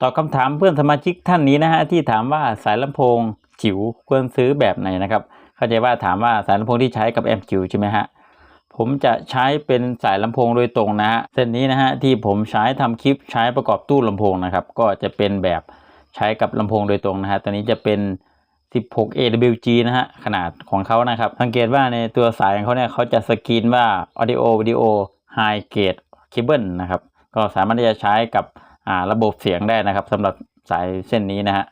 ตอบคำถามเพื่อนสมาชิกท่านนี้นะฮะที่ถามว่าสายลำโพงจิ๋วควรซื้อแบบไหนนะครับ เข้าใจว่าถามว่าสายลำโพงที่ใช้กับแอมจิ๋วใช่ไหมฮะผมจะใช้เป็นสายลำโพงโดยตรงนะฮะเส้นนี้นะฮะที่ผมใช้ทำคลิปใช้ประกอบตู้ลำโพงนะครับ ก็จะเป็นแบบใช้กับลำโพงโดยตรงนะฮะตัวนี้จะเป็น 16 AWG นะฮะขนาดของเขานะครับ สังเกตว่าในตัวสายของเขาเนี่ยเขาจะสกรีนว่า Audio Video High Grade Cable นะครับ ก็สามารถที่จะใช้กับ อ่าระบบเสียงได้นะครับสำหรับสายเส้นนี้นะฮะ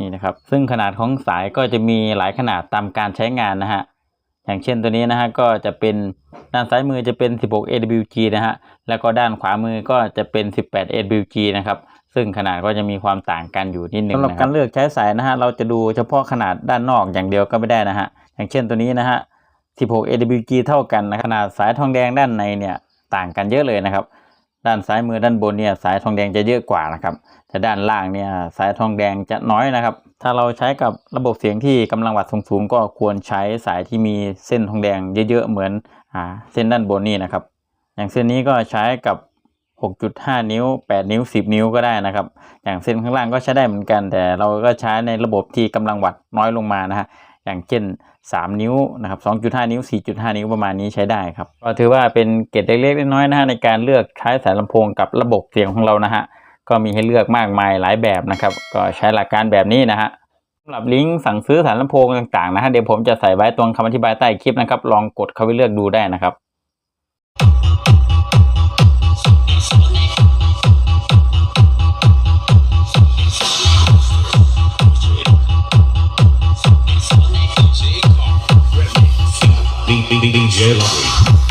นี่นะครับซึ่งขนาดของสายก็จะมีหลายขนาดตามการใช้งานนะฮะอย่างเช่นตัวนี้นะฮะก็จะเป็นด้านซ้ายมือจะเป็น 16 AWG นะฮะแล้วก็ด้านขวามือก็จะเป็น 18 AWG นะครับซึ่งขนาดก็จะมีความต่างกันอยู่นิดหนึ่งสำหรับการเลือกใช้สายนะฮะเราจะดูเฉพาะขนาดด้านนอกอย่างเดียวก็ไม่ได้นะฮะอย่างเช่นตัวนี้นะฮะ16 AWG เท่ากันนะขนาดสายทองแดงด้านในเนี่ยต่างกันเยอะเลยนะครับ ด้านซ้ายมือด้านบนเนี่ยสายทองแดงจะเยอะกว่านะครับแต่ด้านล่างเนี่ยสายทองแดงจะน้อยนะครับ ถ้าเราใช้กับระบบเสียงที่กำลังวัดสูงๆก็ควรใช้สายที่มีเส้นทองแดงเยอะๆเหมือนอเส้นด้านบนนี่นะครับ อย่างเส้นนี้ก็ใช้กับ 6.5 นิ้ว 8 นิ้ว 10 นิ้วก็ได้นะครับ อย่างเส้นข้างล่างก็ใช้ได้เหมือนกัน แต่เราก็ใช้ในระบบที่กำลังวัดน้อยลงมานะฮะ อย่างเช่น 3 นิ้วนะครับ 2.5 นิ้ว 4.5 นิ้วประมาณนี้ใช้ได้ครับ ก็ถือว่าเป็นเกจเล็กๆน้อยๆนะฮะในการเลือกใช้สายลำโพงกับระบบเสียงของเรานะฮะก็มีให้เลือกมากมายหลายแบบนะครับ ก็ใช้หลักการแบบนี้นะฮะสำหรับลิงก์สั่งซื้อสายลำโพงต่างๆนะฮะเดี๋ยวผมจะใส่ไว้ตรงคำอธิบายใต้คลิปนะครับ ลองกดเข้าไปเลือกดูได้นะครับ Ninguém gela.